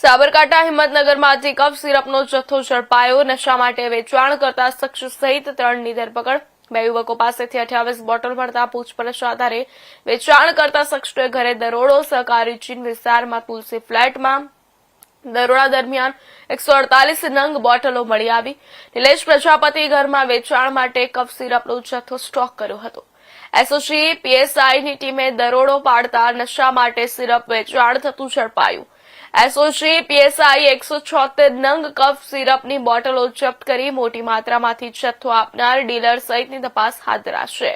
સાબરકાંઠા હિંમતનગરમાંથી કફ સિરપનો જથ્થો ઝડપાયો. નશા માટે વેચાણ કરતા શખ્સ સહિત ત્રણની ધરપકડ. બે યુવકો પાસેથી અઠ્યાવીસ બોટલ મળતા પૂછપરછ આધારે વેચાણ કરતા શખ્સોએ ઘરે દરોડો સહકારી ચીન વિસ્તારમાં તુલસી ફ્લેટમાં દરોડા દરમિયાન એકસો અડતાલીસ નંગ બોટલો મળી આવી. નિલેશ પ્રજાપતિ ઘરમાં વેચાણ માટે કફ સિરપનો જથ્થો સ્ટોક કર્યો હતો. એસઓસી પીએસઆઈની ટીમે દરોડો પાડતા નશા માટે સિરપ વેચાણ થતું ઝડપાયું. એસઓસી પીએસઆઈ એકસો છોતેર નંગ કફ સિરપની બોટલો જપ્ત કરી મોટી માત્રામાંથી જથ્થો આપનાર ડીલર સહિતની તપાસ હાથ ધરાશે.